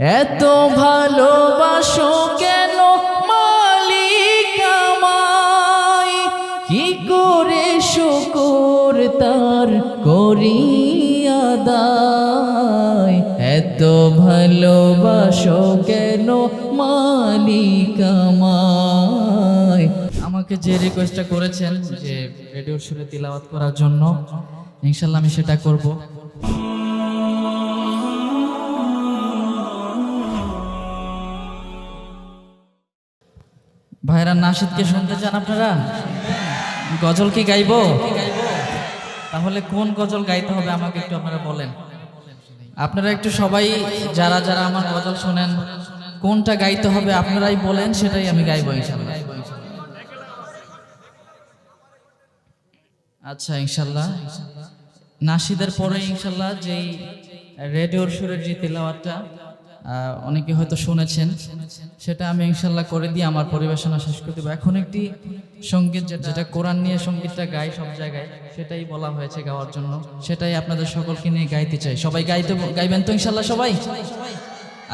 এত ভালোবাসো কেন মালিক আমায়? কি করে শুকুর তার করি আদায়? এত ভালোবাসো কেন মালিক আমায়? আমাকে যে রিকোয়েস্টটা করেছেন যে রেডিওর সুরে তিলাওয়াত করার জন্য, ইনশাল্লাহ আমি সেটা করব। ভাইরা নাসিদকে শুনতে চান আপনারা? গজল কি গাইবো? তাহলে কোন গজল গাইতে হবে আমাকে একটু আপনারা বলেন। আপনারা একটু সবাই যারা যারা আমার গজল শোনেন কোনটা গাইতে হবে আপনারাই বলেন সেটাই আমি গাইবো ইনশাল্লাহ। আচ্ছা ইনশাল্লাহ। নাসিদের পরে ইনশাল্লাহ যেই রেডিওর সুরের যে তেলাওয়াতটা আহ, অনেকে হয়তো শুনেছেন, সেটা আমি ইনশাল্লাহ করে দিয়ে আমার পরিবেশনা শেষ করে দেবো। এখন একটি সংগীত, যেটা কোরআন নিয়ে সঙ্গীতটা গাই সব জায়গায়, সেটাই বলা হয়েছে গাওয়ার জন্য। সেটাই আপনাদের সকলকে নিয়ে গাইতে চাই। সবাই গাইতে গাইবেন তো ইনশাল্লাহ সবাই?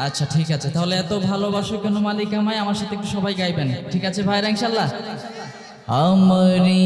আচ্ছা ঠিক আছে। তাহলে এত ভালোবাসো কেন মালিক আমায়? আমার সাথে একটু সবাই গাইবেন। ঠিক আছে ভাইরা, ইনশাল্লাহ? আমারি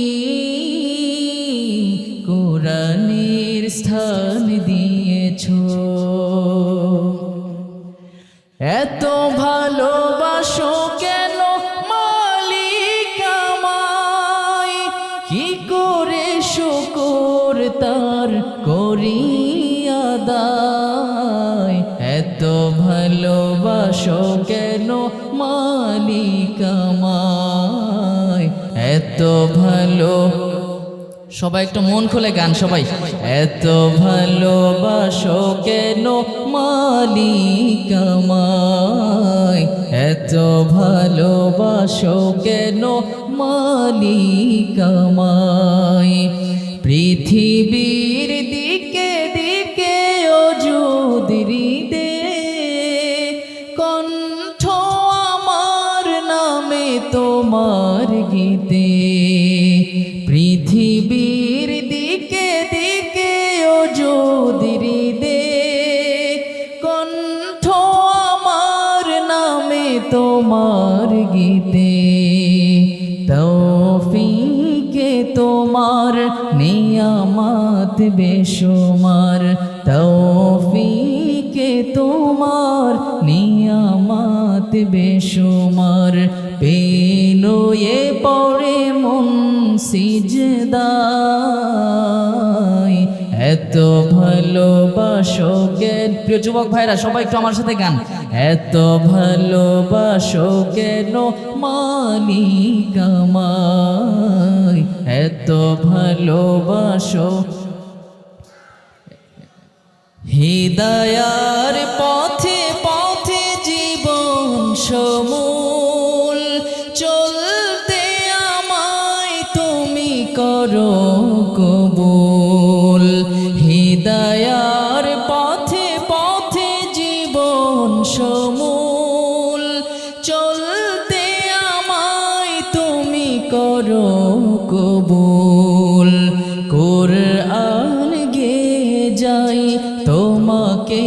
এত ভালোবাসো কেন মালিক আমায়? কি করে শুকুর তার করি আদায়? এত ভালোবাসো কেন মালিক আমায়? এত ভালো সবাই একটু মন খুলে গান, সবাই। এত ভালোবাসো কেন মালিক আমায়? এত ভালোবাসো কেন মালিক আমায়? পৃথিবীর দিকে দিকে অযুদিরি দে কণ্ঠ আমার নামে তোমার গীতে তোমার গীতে তৌফিকে তোমার নিয়ামত বেশুমার তৌফিকে তোমার নিয়ামত বেশুমার। পেনোয়ে পড়ে মন সিজদায় এত ভালোবাসো কেন? প্রিয় যুবক ভাইরা, সবাই একটু আমার সাথে গান। এত ভালোবাসো কেন? মালিক আমায়। এত ভালোবাসো। হৃদয়ার পথে পথে জীবন সমূল সমূল চলতে আমায় তুমি করো কবুল। কোরআন গে যাই, তোমাকে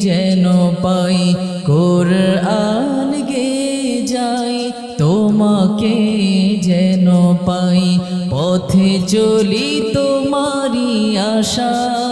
যেন পাই। কোরআন গে যাই, তোমাকে যেন পাই। পথে চলি তোমারি আশা।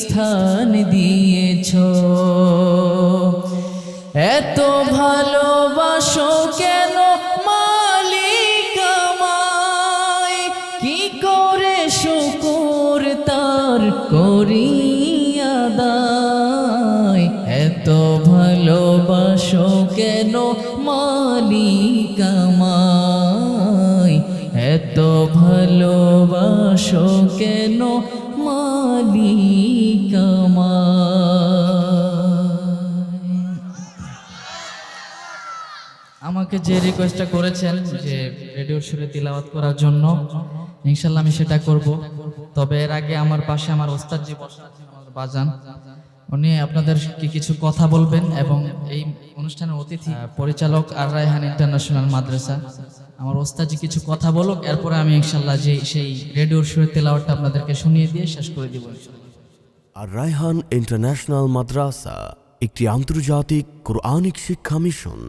স্থান দিয়েছ। এত ভালোবাসো কেন মালিক আমায়? কি করে শুকুর তার করিয়া দায়? এত ভালোবাসো কেন মালিক আমায়? এত ভালোবাসো কেন মালিক আমাকে যে রিকোয়েস্টটা করেছেন যে রেডিওর সুরে তিলাওয়াত করার জন্য, ইনশাল্লাহ আমি সেটা করব। তবে এর আগে আমার পাশে আমার ওস্তাদ জি বসা বাজান। উনি আপনাদের কি কিছু কথা বলবেন এবং এই অনুষ্ঠানের অতিথি পরিচালক আর রায়হান ইন্টারন্যাশনাল মাদ্রাসা। আমার ওস্তাজি কিছু কথা বলুক, এরপরে আমি ইনশাল্লাহ যে সেই রেডিওর সুরে তেলাওয়ারটা আপনাদেরকে শুনিয়ে দিয়ে শেষ করে দিব আর রায়হান ইন্টারন্যাশনাল মাদ্রাসা, একটি আন্তর্জাতিক কোরআনিক শিক্ষা মিশন।